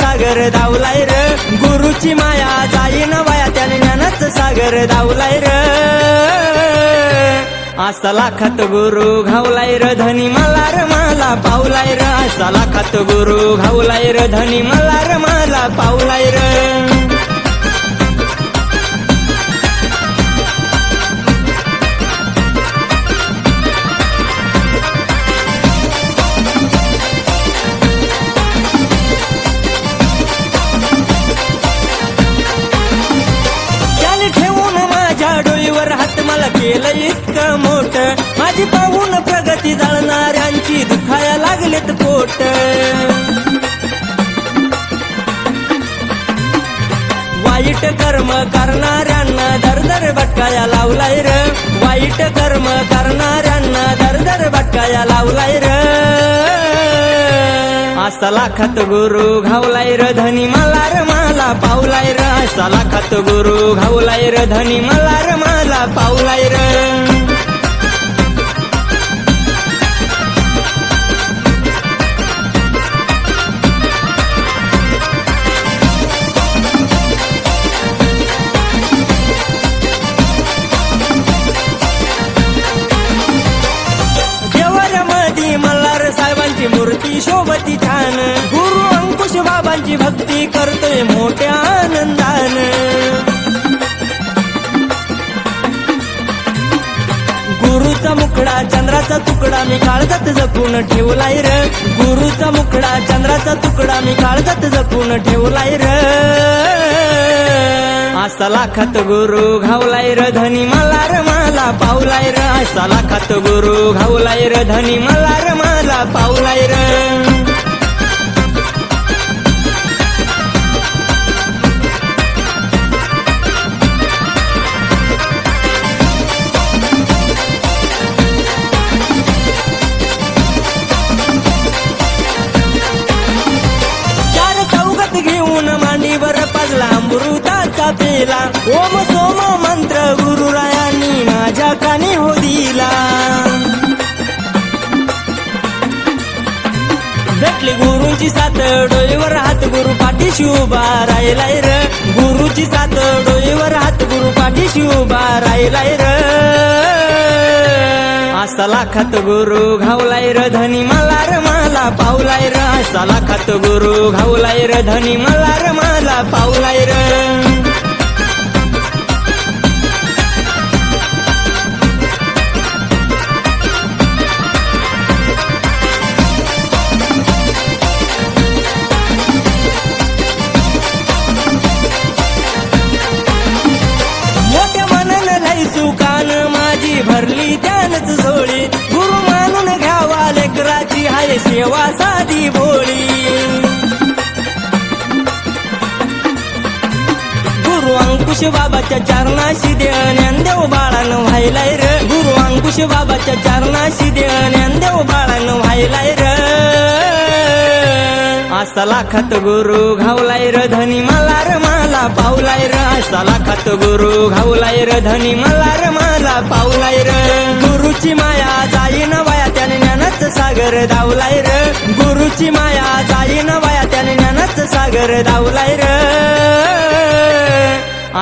सागर धावलाय र. गुरुची माया जाईन वाया त्याने ज्ञानाच सागर धावलाय र. असा लाखात गुरु घावलाय र धनी मला र मला पावलाय र. असा लाखात गुरु घावलाय र धनी मला र मला पावलाय र. केलं इतकं मोठ. माझी पाहून प्रगती जाळणाऱ्यांची दुखाया लागलेत पोट. वाईट कर्म करणाऱ्यांना दरदर भटकाया लावलाय र. वाईट कर्म करणाऱ्यांना दरदर भटकाया लावलाय र. असा लाखात गुरु घावलाय र धनी मला र मला पावलाय र. असा लाखात गुरु घावलाय र धनी मला पाऊलाय मला र. देवाऱ्यामध्ये मल्हार साहेबांची मूर्ती शोभती छान. गुरु अंकुश बाबांची भक्ती करतोय मोठ्या आनंदान. गुरुचा मुखडा चंद्राचा तुकडा मी काळजात जपून ठेवलाय र. गुरुचा मुखडा चंद्राचा तुकडा मी काळजात जपून ठेवलाय र. असा लाखात गुरु घावलाय र धनी मला र मला पावलाय र. असा लाखात गुरु घावलाय र धनी मला र मला पावलाय र. पाजला अमृताचा पेला. ओम सोम मंत्र गुरुरायांनी माझ्या कानी हो दिला. भेटली गुरुची साथ डोईवर हात गुरु पाठीशी उभा राहिलाय र. गुरुची साथ डोईवर हात गुरु पाठीशी उभा राहिलाय र. असा लाखात गुरु घावलाय र धनी मला र मला पावलाय र. असा लाखात गुरु घावलाय र धनी मला र मला पावलाय भरली त्यानच झोळी. गुरु मानून घ्यावा लेकराची हाय सेवा साधी भोळी गुरु अंकुश बाबाच्या चरणाशी ज्ञानदेव बाळानं व्हायलाय र. गुरु अंकुश बाबाच्या चरणाशी देव बाळानं व्हायलाय र. असा लाखात गुरु घावलाय र धनी मला र मला पावलाय र. असा लाखात गुरु घावलाय र धनी मला र पावलाय र. गुरुची माया जाईन वाया त्याने ज्ञानाचं सागर धावलाय र. गुरुची माया जाईन वाया त्याने ज्ञानाचं सागर धावलाय र.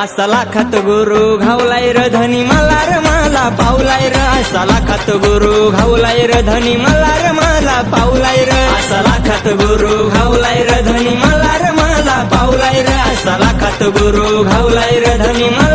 असा लाखात गुरु घावलाय र धनी मला र मला पावलाय र. असा लाखात गुरु घावलाय र धनी मला र मला पावलाय र. असा लाखात गुरु घावलाय र धनी मला र मला पावलाय र. असा लाखात गुरु घावलाय र धनी मला